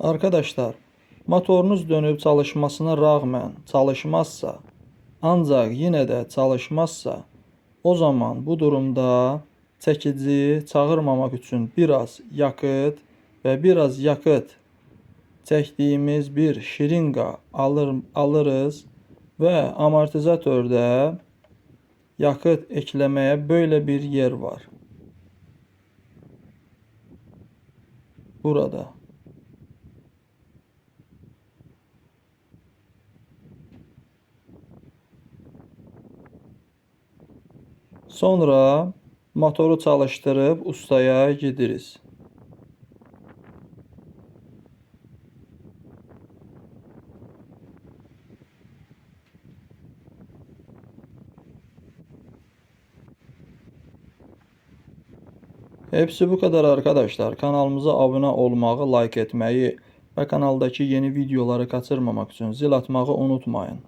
Arkadaşlar, motorunuz dönüp çalışmasına rağmen çalışmazsa, ancak yine de çalışmazsa, o zaman bu durumda çekici çağırmamak üçün biraz yakıt ve biraz yakıt çektiğimiz bir şiringa alır, alırız ve amortizatörde yakıt eklemeye böyle bir yer var. Burada. Sonra motoru çalıştırıp ustaya gideriz. Hepsi bu kadar arkadaşlar. Kanalımıza abone olmağı, like etmeyi ve kanaldaki yeni videoları kaçırmamak için zil atmağı unutmayın.